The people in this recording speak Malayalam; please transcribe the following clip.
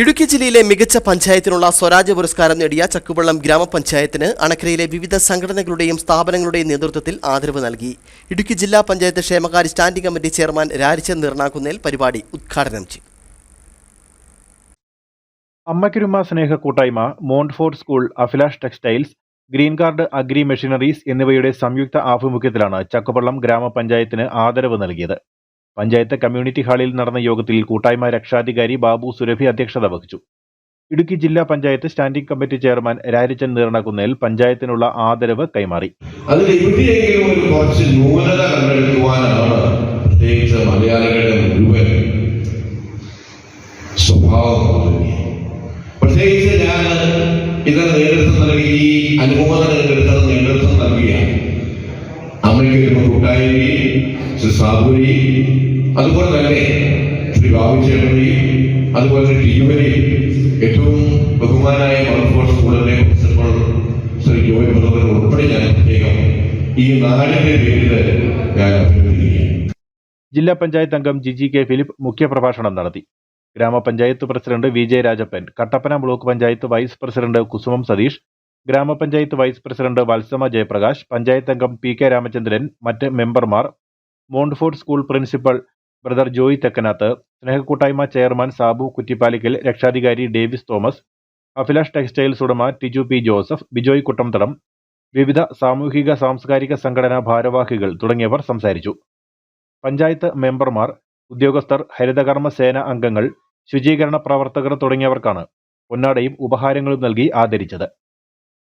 ഇടുക്കി ജില്ലയിലെ മികച്ച പഞ്ചായത്തിനുള്ള സ്വരാജ്യ പുരസ്കാരം നേടിയ ചക്കുവള്ളം ഗ്രാമപഞ്ചായത്തിന് അണക്കരയിലെ വിവിധ സംഘടനകളുടെയും സ്ഥാപനങ്ങളുടെയും നേതൃത്വത്തിൽ ആദരവ് നൽകി. ഇടുക്കി ജില്ലാ പഞ്ചായത്ത് ക്ഷേമകാര്യ standing committee chairman Rarichan Nirnakkunnel പരിപാടി ഉദ്ഘാടനം ചെയ്തു. അമ്മയ്ക്കൊരുമ സ്നേഹ കൂട്ടായ്മ Montfort school Abhilash textiles green card agri machineries എന്നിവയുടെ സംയുക്ത ആഭിമുഖ്യത്തിലാണ് ചക്കുപള്ളം ഗ്രാമപഞ്ചായത്തിന് ആദരവ് നൽകിയത്. പഞ്ചായത്ത് കമ്മ്യൂണിറ്റി ഹാളിൽ നടന്ന യോഗത്തിൽ കൂട്ടായ്മ രക്ഷാധികാരി ബാബു സുരഭി അധ്യക്ഷത വഹിച്ചു. ഇടുക്കി ജില്ലാ panchayat standing committee chairman Rarichan Nirnakkunnel പഞ്ചായത്തിനുള്ള ആദരവ് കൈമാറി. അതിൽ എവിടെയെങ്കിലും ഒരു കുറച്ച് ന്യൂനത കണ്ടെടുക്കുവാനാണ് പ്രത്യേകിച്ച് മലയാളികളുടെ മുഴുവൻ സ്വഭാവം പ്രത്യേകിച്ച് ഞാൻ ഇതിന് നേതൃത്വം നൽകി ഈ അനുമോദന നേതൃത്വം നേതൃത്വം നൽകിയാണ്. അമ്മയ്ക്ക് ഒരു കൂട്ടായി സാബുരി അതുപോലെ തന്നെ ശ്രീ ബാബുചേട്ടനി അതുപോലെ ടീവരി ഏറ്റവും ബഹുമാനായ മലപ്പുറം സ്കൂളിലെ പ്രിൻസിപ്പൽ ശ്രീ ജോയ് ബ്രദർ ഉൾപ്പെടെ ഞാൻ പ്രത്യേകം ഈ നാടിന്റെ പേരിൽ ഞാൻ അഭ്യർത്ഥിക്കുകയാണ് ജില്ലാ പഞ്ചായത്ത് അംഗം ജിജി കെ ഫിലിപ്പ് മുഖ്യപ്രഭാഷണം നടത്തി. ഗ്രാമപഞ്ചായത്ത് president V J Rajappan Kattappana block panchayat vice president Kusumam Satheesh ഗ്രാമപഞ്ചായത്ത് വൈസ് പ്രസിഡന്റ് വത്സമ ജയപ്രകാശ് പഞ്ചായത്ത് അംഗം പി കെ രാമചന്ദ്രൻ മറ്റ് മെമ്പർമാർ Montfort school principal brother Joy തെക്കനാത്ത് സ്നേഹക്കൂട്ടായ്മ ചെയർമാൻ സാബു കുറ്റിപ്പാലിക്കൽ രക്ഷാധികാരി ഡേവിസ് തോമസ് അഫിലാഷ് ടെക്സ്റ്റൈൽസ് ഉടമ ടിജു പി ജോസഫ് ബിജോയ് കുട്ടംതടം വിവിധ സാമൂഹിക സാംസ്കാരിക സംഘടനാ ഭാരവാഹികൾ തുടങ്ങിയവർ സംസാരിച്ചു. പഞ്ചായത്ത് മെമ്പർമാർ ഉദ്യോഗസ്ഥർ ഹരിതകർമ്മ സേന അംഗങ്ങൾ ശുചീകരണ പ്രവർത്തകർ തുടങ്ങിയവർക്കാണ് പൊന്നാടയും ഉപഹാരങ്ങളും നൽകി ആദരിച്ചത്.